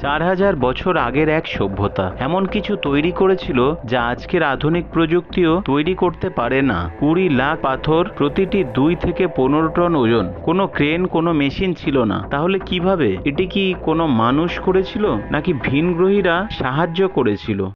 চার হাজার বছর আগের এক সভ্যতা। এমন কিছু তৈরি করেছিল যা আজকের আধুনিক প্রযুক্তিও তৈরি করতে পারে না। কুড়ি লাখ পাথর প্রতিটি দুই থেকে পনেরো টন ওজন। কোনো ক্রেন, কোনো মেশিন ছিল না। তাহলে কীভাবে? এটি কি কোনো মানুষ করেছিল, নাকি ভিনগ্রহীরা সাহায্য করেছিল?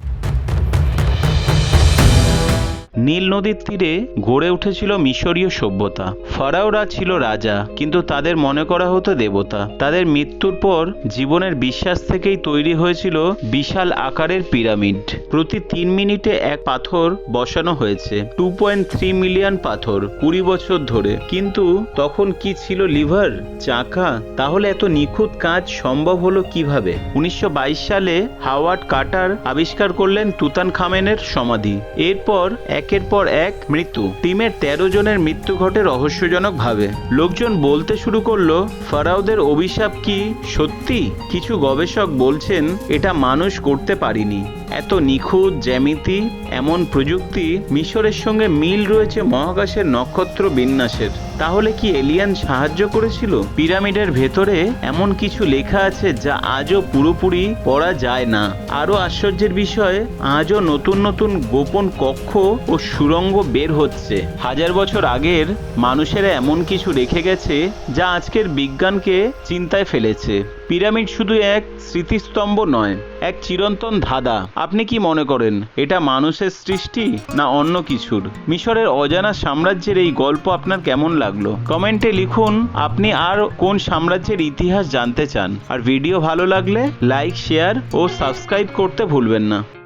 নীল নদীর তীরে গড়ে উঠেছিল মিশরীয় সভ্যতা। ফারাওরা ছিল রাজা, কিন্তু তাদের মনে করা হতো দেবতা। তাদের মৃত্যুর পর জীবনের বিশ্বাস থেকেই তৈরি হয়েছিল বিশাল আকারের পিরামিড। প্রতি তিন মিনিটে এক পাথর বসানো হয়েছে টু পয়েন্ট থ্রি মিলিয়ন পাথর, কুড়ি বছর ধরে। কিন্তু তখন কি ছিল লিভার? চাকা? তাহলে এত নিখুঁত কাজ সম্ভব হলো কীভাবে? উনিশশো বাইশ সালে হাওয়ার্ড কাটার আবিষ্কার করলেন তুতান খামেনের সমাধি। এরপর একের পর এক মৃত্যু। টিমের তেরো জনের মৃত্যু ঘটে রহস্যজনক ভাবে। লোকজন বলতে শুরু করল ফারাউদের অভিশাপ কি সত্যি? কিছু গবেষক বলছেন এটা মানুষ করতে পারিনি। এত নিখুঁত জ্যামিতি, এমন প্রযুক্তি, মিশরের সঙ্গে মিল রয়েছে মহাকাশের নক্ষত্র বিন্যাসের। তাহলে কি এলিয়ান সাহায্য করেছিল? পিরামিডের ভেতরে এমন কিছু লেখা আছে যা আজও পুরোপুরি পড়া যায় না। আরও আশ্চর্যের বিষয়, আজও নতুন নতুন গোপন কক্ষ ও সুড়ঙ্গ বের হচ্ছে। হাজার বছর আগের মানুষেরা এমন কিছু রেখে গেছে যা আজকের বিজ্ঞানকে চিন্তায় ফেলেছে। পিরামিড শুধু এক স্মৃতিস্তম্ভ নয়, এক চিরন্তন ধাঁধা। আপনি কি মনে করেন, এটা মানুষের সৃষ্টি না অন্য কিছুর? মিশরের অজানা সাম্রাজ্যের এই গল্প আপনার কেমন লাগল? কমেন্টে লিখুন, আপনি আর কোন সাম্রাজ্যের ইতিহাস জানতে চান। আর ভিডিও ভালো লাগলে, লাইক, শেয়ার ও সাবস্ক্রাইব করতে ভুলবেন না।